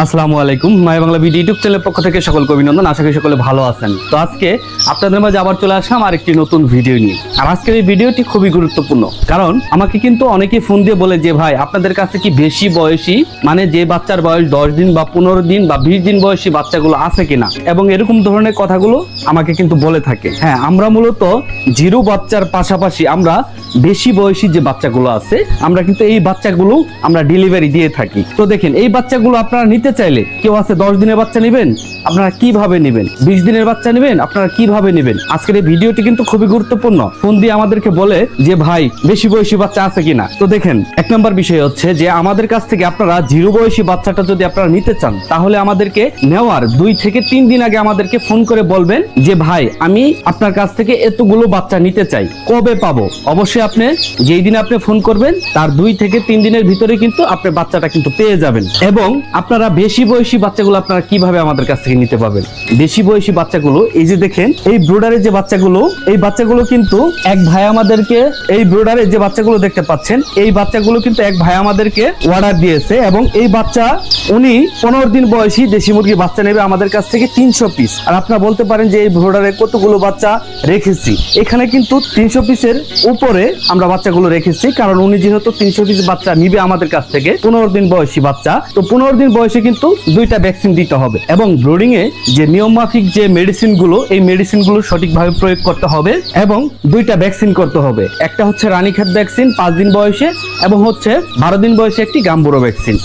আসসালামু আলাইকুম। মাই Bangla video YouTube চ্যানেলের পক্ষ থেকে সকলকে অভিনন্দন। আশা করি সকলে ভালো আছেন। তো আজকে আপনাদের মাঝে আবার চলে আসলাম আরেকটি নতুন ভিডিও নিয়ে। আর আজকের এই ভিডিওটি খুবই গুরুত্বপূর্ণ। কারণ আমাকে কিন্তু অনেকেই ফোন দিয়ে বলে যে, ভাই, আপনাদের কাছে কি বেশি বয়সী? মানে যে বাচ্চার বয়স দশ দিন বা পনেরো দিন বা বিশ দিন বয়সী বাচ্চাগুলো আছে কিনা? এবং এরকম ধরনের কথাগুলো আমাকে কিন্তু বলে থাকে। হ্যাঁ আমরা মূলত জিরো বাচ্চার পাশাপাশি আমরা বেশি বয়সী যে বাচ্চাগুলো আছে, আমরা কিন্তু এই বাচ্চাগুলো আমরা ডেলিভারি দিয়ে থাকি। তো দেখেন, এই বাচ্চাগুলো আপনারা নিতে চাইলে কেউ আছে, দশ দিনের বাচ্চা নেবেন, আপনারা কীভাবে নেবেন? বিশ দিনের বাচ্চা নেবেন, আপনারা কীভাবে নেবেন? আজকের এই ভিডিওটি কিন্তু খুবই গুরুত্বপূর্ণ। ফোন দিয়ে আমাদেরকে বলে যে, ভাই, বেশি বয়সী বাচ্চা আছে কিনা? তো দেখেন, এক নম্বর বিষয় হচ্ছে যে, আমাদের কাছ থেকে আপনারা জিরো বয়সী বাচ্চাটা যদি আপনারা নিতে চান, তাহলে আমাদেরকে নেওয়ার দুই থেকে তিন দিন আগে আমাদেরকে ফোন করে বলবেন যে, ভাই, আমি আপনার কাছ থেকে এতগুলো বাচ্চা নিতে চাই, কবে পাবো? অবশ্যই আপনি যেই দিন আপনি ফোন করবেন, তার দুই থেকে তিন দিনের ভিতরে কিন্তু আপনি বাচ্চাটা কিন্তু পেয়ে যাবেন। এবং আপনারা বেশি বয়সী বাচ্চাগুলো আপনারা কীভাবে আমাদের কাছ থেকে নিতে পারবেন? বেশি বয়সী বাচ্চাগুলো, এই যে দেখেন, এই ব্রুডারের যে বাচ্চাগুলো, এই বাচ্চাগুলো কিন্তু এক ভাই আমাদেরকে, এই ব্রুডারের যে বাচ্চাগুলো দেখতে পাচ্ছেন, এই বাচ্চাগুলো কিন্তু এক ভাই আমাদেরকে অর্ডার দিয়েছে এবং এই বাচ্চা, উনি পনেরো দিন বয়সী দেশি মুরগি বাচ্চা নেবে আমাদের কাছ থেকে তিনশো পিস আর আপনারা বলতে পারেন যে এই ব্রোডারে কতগুলো বাচ্চা রেখেছি। এখানে কিন্তু তিনশো পিসের উপরে আমরা বাচ্চাগুলো রেখেছি, কারণ উনি যেহেতু তিনশো পিস বাচ্চা নিবে আমাদের কাছ থেকে, পনেরো দিন বয়সী বাচ্চা, তো পনেরো দিন বয়সে কিন্তু দুইটা ভ্যাকসিন দিতে হবে এবং ব্রোডিং এ যে নিয়ম মাফিক যে মেডিসিনগুলো, এই মেডিসিনগুলো সঠিকভাবে প্রয়োগ করতে হবে এবং দুইটা ভ্যাকসিন করতে হবে। একটা হচ্ছে রানীক্ষেত ভ্যাকসিন পাঁচ দিন বয়সে, এবং হচ্ছে বারো দিন বয়সে একটি গাম্বুরো ভ্যাকসিন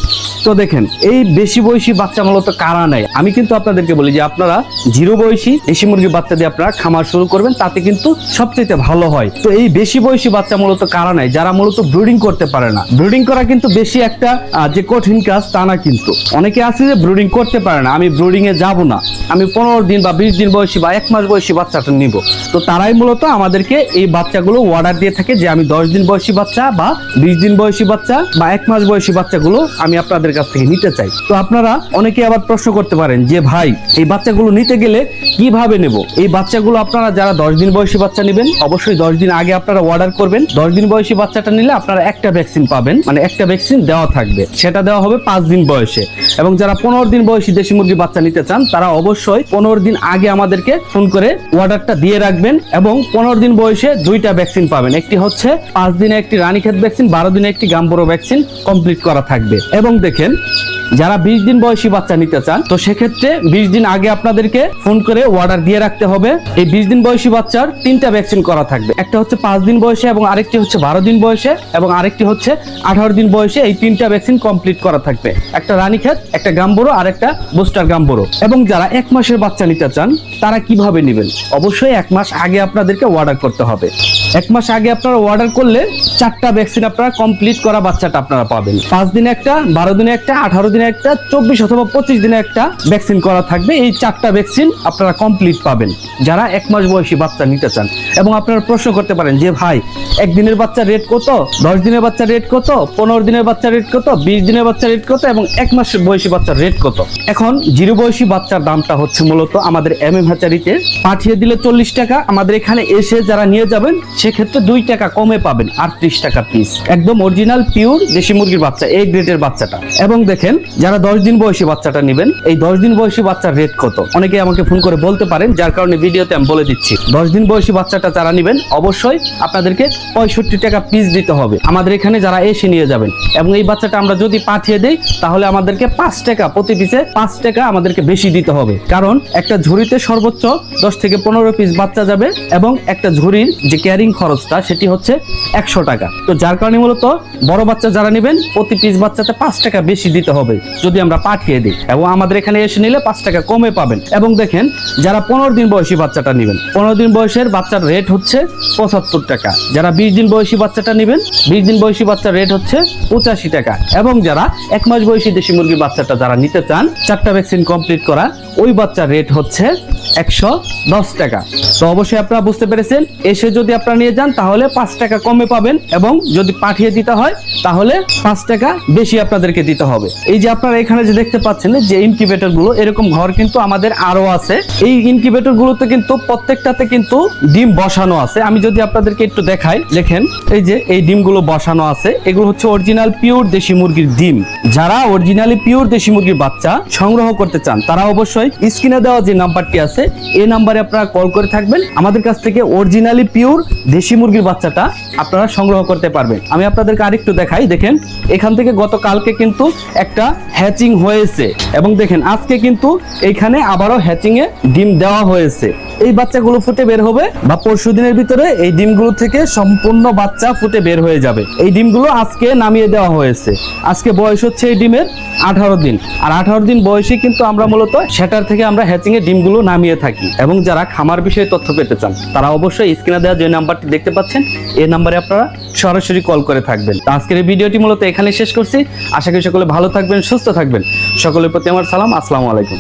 তো দেখেন, এই বেশি বয়সী বাচ্চা মূলত কারা নেয়? আমি কিন্তু আপনাদেরকে বলি যে আপনারা জিরো বয়সী দেশি মুরগির বাচ্চা দিয়ে আপনারা খামার শুরু করবেন, তাতে কিন্তু সবচেয়ে ভালো হয়। তো এই বেশি বয়সী বাচ্চা মূলত কারা নেয়? যারা মূলত ব্রুডিং করতে পারে না। ব্রুডিং করা কিন্তু বেশি একটা যে কঠিন কাজ তা না কিন্তু। অনেকে আছে যে ব্রুডিং করতে পারে না, আমি ব্রুডিং এ যাব না। আমি পনেরো দিন বা বিশ দিন বয়সী বা এক মাস বয়সী বাচ্চাটা নিব। তো তারাই মূলত আমাদেরকে এই বাচ্চাগুলো অর্ডার দিয়ে থাকে যে আমি দশ দিন বয়সী বাচ্চা বা বিশ দিন বয়সী বাচ্চা বা এক মাস বয়সী বাচ্চাগুলো আমি আপনাদের কাছ থেকে নিতে চাই। তো আপনারা অনেকে আবার প্রশ্ন করতে পারেন যে, ভাই, এই বাচ্চাগুলো নিতে গেলে কীভাবে নেব? এই বাচ্চাগুলো আপনারা যারা দশ দিন বয়সী বাচ্চা নেবেন, অবশ্যই দশ দিন আগে আপনারা অর্ডার করবেন। দশ দিন বয়সী বাচ্চাটা নিলে আপনারা একটা ভ্যাকসিন পাবেন মানে একটা ভ্যাকসিন দেওয়া থাকবে। সেটা দেওয়া হবে পাঁচ দিন বয়সে। এবং যারা পনেরো দিন বয়সী দেশি মুরগি বাচ্চা নিতে চান, তারা অবশ্যই পনেরো দিন আগে আমাদেরকে ফোন করে অর্ডারটা দিয়ে রাখবেন এবং পনেরো দিন বয়সে দুইটা ভ্যাকসিন পাবেন। একটি হচ্ছে পাঁচ দিনে একটি রানীক্ষেত ভ্যাকসিন বারো দিনে একটি গাম্বুরো ভ্যাকসিন কমপ্লিট করা থাকবে। এবং দেখেন, যারা বিশ দিন বয়সী বাচ্চা নিতে চান, তো সেক্ষেত্রে বিশ দিন আগে আপনাদেরকে ফোন করে অর্ডার দিয়ে রাখতে হবে। এই বিশ দিন বয়সী বাচ্চার তিনটা ভ্যাকসিন করা থাকবে। একটা হচ্ছে পাঁচ দিন বয়সে এবং আরেকটি হচ্ছে বারো দিন বয়সে এবং আরেকটি হচ্ছে আঠারো দিন বয়সে এই তিনটা ভ্যাকসিন কমপ্লিট করা থাকবে। একটা রানীক্ষেত, একটা গাম্বুরো আর একটা বুস্টার গাম্বুরো। এবং যারা এক মাসের বাচ্চা নিতে চান, তারা কীভাবে নেবেন? অবশ্যই এক মাস আগে আপনাদেরকে অর্ডার করতে হবে। এক মাস আগে আপনারা অর্ডার করলে চারটা ভ্যাকসিন আপনারা কমপ্লিট করা বাচ্চাটা আপনারা পাবেন। পাঁচ দিনে একটা, বারো দিনে একটা, আঠারো দিনে একটা, চব্বিশ অথবা পঁচিশ দিনে একটা ভ্যাকসিন করা থাকবে। এই চারটা ভ্যাকসিন আপনারা কমপ্লিট পাবেন। যারা এক মাস বয়সী বাচ্চা নিতে চান। এবং আপনারা প্রশ্ন করতে পারেন যে, ভাই একদিনের বাচ্চা রেট কত? দশ দিনের বাচ্চা রেট কত? পনেরো দিনের বাচ্চা রেট কত? বিশ দিনের বাচ্চা রেট কত? এবং এক মাস বয়সী বাচ্চার রেট কত? এখন জিরো বয়সী বাচ্চার দামটা হচ্ছে মূলত আমাদের এম এম হ্যাচারিতে পাঠিয়ে দিলে চল্লিশ টাকা। আমাদের এখানে এসে যারা নিয়ে যাবেন, সেক্ষেত্রে দুই টাকা কমে পাবেন, আটত্রিশ টাকা পিস একদম অরিজিনাল পিওর দেশি মুরগির বাচ্চা এই গ্রেডের বাচ্চাটা। এবং দেখেন, যারা দশ দিন বয়সী বাচ্চাটা নেবেন, এই দশ দিন বয়সী বাচ্চার রেট কত? অনেকে আমাকে ফোন করে বলতে পারেন, যার কারণে ভিডিওতে আমি বলে দিচ্ছি। দশ দিন বয়সী বাচ্চাটা যারা নেবেন, অবশ্যই আপনাদেরকে পঁয়ষট্টি টাকা পিস দিতে হবে। আমাদের এখানে যারা এসে নিয়ে যাবেন, এবং এই বাচ্চাটা আমরা যদি পাঠিয়ে দেই, তাহলে আমাদেরকে পাঁচ টাকা প্রতি পিসে পাঁচ টাকা আমাদেরকে বেশি দিতে হবে। কারণ একটা ঝুড়িতে সর্বোচ্চ দশ থেকে পনেরো পিস বাচ্চা যাবে, এবং একটা ঝুড়ির যে ক্যারিং খরচটা, সেটি হচ্ছে একশো টাকা। তো যার কারণে মূলত বড় বাচ্চা যারা নেবেন, প্রতি পিস বাচ্চাতে পাঁচ টাকা বেশি দিতে হবে, যদি আমরা পাঠিয়ে দিই। এবং আমাদের এখানে এসে নিলে পাঁচ টাকা কমে পাবেন। এবং দেখেন, যারা পনেরো দিন বয়সী বাচ্চাটা নেবেন, পনেরো দিন বয়সের বাচ্চার রেট হচ্ছে পঁচাত্তর টাকা। যারা বিশ দিন বয়সী বাচ্চাটা নেবেন, বিশ দিন বয়সী বাচ্চার রেট হচ্ছে পঁচাশি টাকা। এবং যারা এক মাস বয়সী দেশি মুরগির বাচ্চাটা যারা নিতে চান, চারটা ভ্যাকসিন কমপ্লিট করা, ওই বাচ্চার রেট হচ্ছে একশো দশ টাকা। তো অবশ্যই আপনারা বুঝতে পেরেছেন, এসে যদি আপনারা নিয়ে যান, তাহলে পাঁচ টাকা কমে পাবেন এবং যদি পাঠিয়ে দিতে হয়, তাহলে পাঁচ টাকা বেশি আপনাদেরকে দিতে হবে। এই যে আপনারা এখানে যে দেখতে পাচ্ছেন যে ইনকিউবেটর এরকম ঘর কিন্তু আমাদের আরও আছে। এই ইনকিউবেটর কিন্তু প্রত্যেকটাতে কিন্তু ডিম বসানো আছে। আমি যদি আপনাদেরকে একটু দেখাই, দেখেন, এই যে এই ডিমগুলো বসানো আছে। এগুলো হচ্ছে অরিজিনাল পিওর দেশি মুরগির ডিম। যারা অরিজিনালি পিওর দেশি মুরগির বাচ্চা সংগ্রহ করতে চান, তারা অবশ্যই স্ক্রিনে দেওয়া যে নাম্বারটি আছে এই নাম্বারে আপনারা কল করে থাকবেন। আমাদের কাছ থেকে অরিজিনালি পিওর দেশি মুরগির বাচ্চাটা আপনারা সংগ্রহ করতে পারবেন। আমি আপনাদেরকে আরেকটু দেখাই, দেখেন, এখান থেকে গতকালকে কিন্তু একটা হ্যাচিং হয়েছে। এবং দেখেন, আজকে কিন্তু এইখানে আবারও হ্যাচিং এ ডিম দেওয়া হয়েছে। এই বাচ্চাগুলো ফুটে বের হবে বা পরশু দিনের ভিতরে এই ডিমগুলো থেকে সম্পূর্ণ বাচ্চা ফুটে বের হয়ে যাবে। এই ডিমগুলো আজকে নামিয়ে দেওয়া হয়েছে। আজকে বয়স হচ্ছে এই ডিমের আঠারো দিন। আর আঠারো দিন বয়সে কিন্তু আমরা মূলত সেটার থেকে আমরা হ্যাচিং এ ডিমগুলো নামিয়ে থাকি এবং যারা খামার বিষয়ে তথ্য পেতে চান, তারা অবশ্যই স্ক্রিনে দেওয়া যে নাম্বারটি দেখতে পাচ্ছেন এই নাম্বারে আপনারা সরাসরি কল করে থাকবেন। আজকের এই ভিডিওটি মূলত এখানে শেষ করছি। আশা করি সকলে ভালো থাকবেন, সুস্থ থাকবেন। সকলের প্রতি আমার সালাম, আসসালামু আলাইকুম।